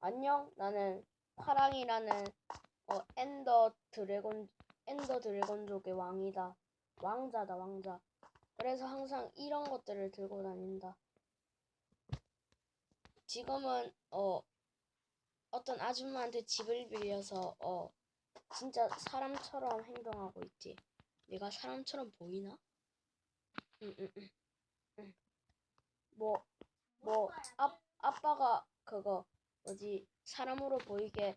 안녕. 나는 파랑이라는 어 엔더 드래곤 엔더 드래곤족의 왕이다. 왕자다 왕자. 그래서 항상 이런 것들을 들고 다닌다. 지금은 어 어떤 아줌마한테 집을 빌려서 어 진짜 사람처럼 행동하고 있지. 내가 사람처럼 보이나? 응 응 응. 응, 응. 뭐 뭐, 아, 아빠가 그거, 뭐지, 사람으로 보이게,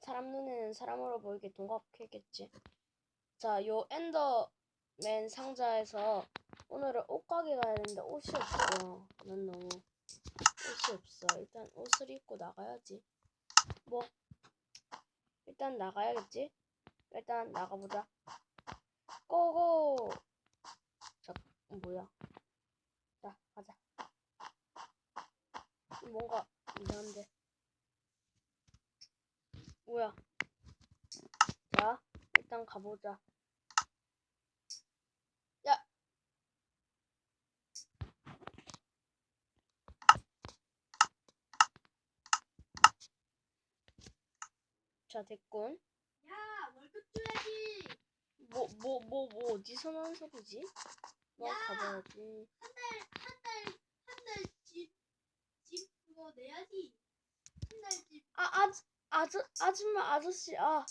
사람 눈에는 사람으로 보이게 동갑했겠지. 자, 요 엔더맨 상자에서 오늘은 옷 가게 가야 되는데 옷이 없어. 난 너무 옷이 없어. 일단 옷을 입고 나가야지. 뭐, 일단 나가야겠지? 일단 나가보자. 고고! 자, 뭐야. 자, 가자. 뭔가 이상한데. 뭐야? 자, 일단 가보자. 야! 자, 됐군. 야, 월급 줘야지. 뭐, 뭐, 뭐, 뭐, 어디서 나는 소리지? 너 야! 가봐야지. 한 달, 한 달, 한 달 집, 집 그거 내야지. 한 달 집. 아, 아, 아저, 아줌마, 아저씨, 아,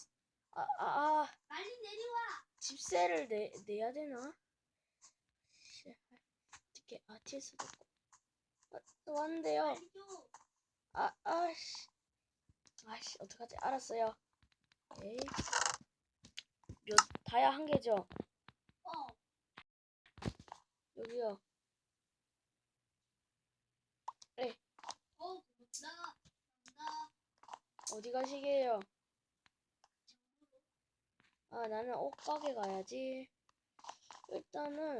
아, 아, 아. 빨리 내려와. 집세를 내, 내야 되나? 씨, 어떻게 아티스도 없고. 아, 또 왔는데요. 아, 아씨. 아씨, 어떡하지? 알았어요. 에이. 몇, 다야 한 개죠? 어. 여기요. 어, 나, 나, 어디 가시게요? 아, 나는 옷가게 가야지. 일단은,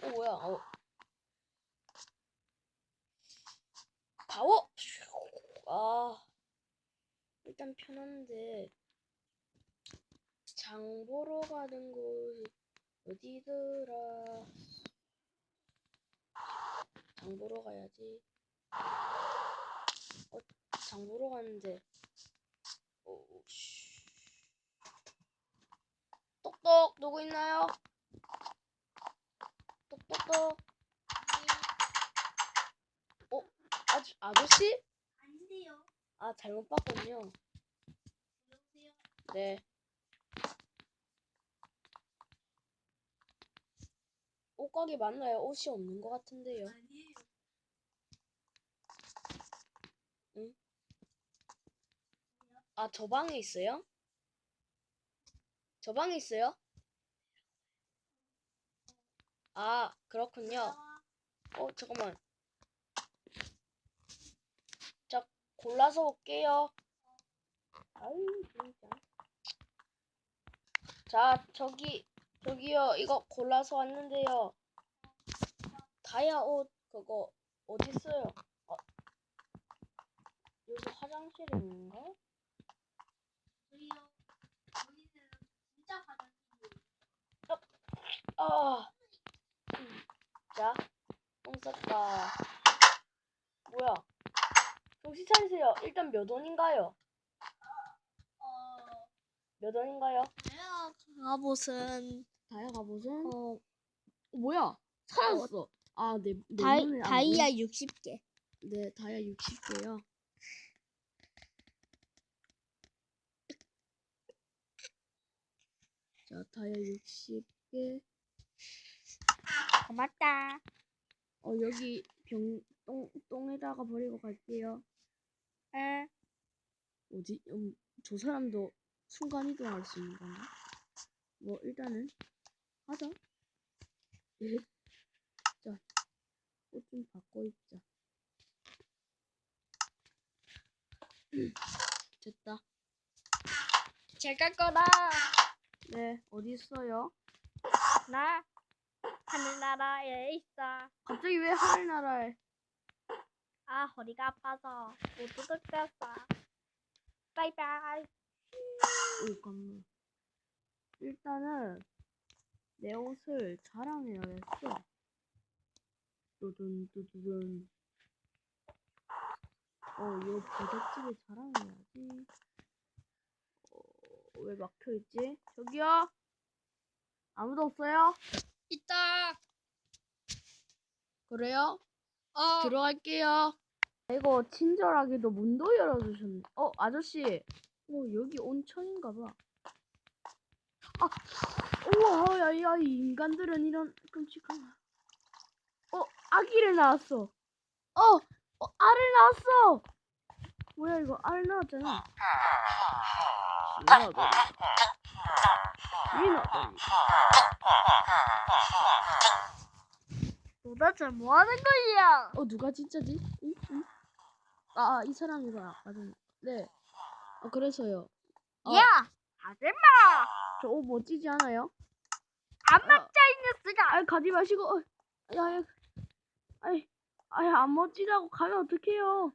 어, 뭐야, 어. 가오! 아, 일단 편한데, 장 보러 가는 곳이 어디더라? 장 보러 가야지. 어, 장 보러 가는데, 오, 씨. 똑똑, 누구 있나요? 똑똑똑. 어, 아주, 아저씨? 아닌데요. 아, 잘못 봤군요. 여보세요. 네. 옷가게 맞나요? 옷이 없는 것 같은데요. 아니에요. 아, 저 방에 있어요? 저 방에 있어요? 아, 그렇군요. 어, 잠깐만. 자, 골라서 올게요. 아유, 진짜. 자, 저기, 저기요. 이거 골라서 왔는데요. 다이아 옷, 그거, 어딨어요? 어, 여기 화장실에 있는가? 진짜. 아. 음. 자, 똥 쌌다. 뭐야? 정신 차리세요. 일단 몇 원인가요? 어, 몇 원인가요? 내가 갑옷은 다이아 갑옷은? 어, 뭐야? 사라졌어. 아, 네, 네 다이, 눈을 안 다이아 60개. 보이- 네, 다이아 60개요. 자, 다이아 60개. 고맙다. 어, 여기 병, 똥, 똥에다가 버리고 갈게요. 응. 뭐지? 음, 저 사람도 순간 이동할 수 있는 건가? 뭐 일단은 하자. 예. 자, 옷 좀 바꿔 입자. 됐다. 제갈 거다. 있어요? 나 하늘나라에 있어. 갑자기 왜 하늘나라에? 아 허리가 아파서 못 뜯었어. 바이바이. 오, 깜놀. 일단은 내 옷을 자랑해야겠어. 두둔 두두둔. 어, 요 부잣집에 자랑해야지. 어, 왜 막혀있지? 저기요? 아무도 없어요? 있다. 그래요? 어. 들어갈게요. 이거 친절하게도 문도 열어주셨네. 어, 아저씨. 어, 여기 온천인가 봐. 아, 우와, 야, 야, 이 인간들은 이런 끔찍한. 어, 아기를 낳았어. 어, 어, 알을 낳았어. 뭐야, 이거 알 낳았잖아. 신나더 니. 신나더니. 도대체 뭐 하는 거야? 어 누가 진짜지? 응? 응? 아, 아, 이 사람이가 아까 전 네. 어 그래서요. 어, 야, 하지마. 저옷 멋지지 않아요? 안 어, 맞자 이 녀석아. 아이 가지 마시고. 어, 야, 야, 아이, 아이 안 멋지다고 가면 어떡해요?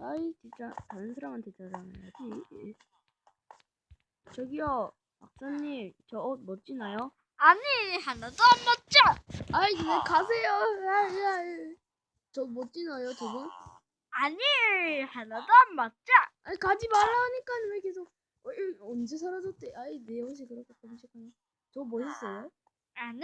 아이 진짜 다른 사람한테 자랑해야지. 저기요, 박사님, 저 옷 멋지나요? 아니 하나도 안 맞자. 아이 왜 가세요? 아. 저 멋지나요, 두 분? 아니 하나도 안 맞자. 아니 가지 말라니까 왜 계속 어, 이- 언제 사라졌대? 아이 내 옷이 그렇게 끔찍하네. 저 멋있어요? 아니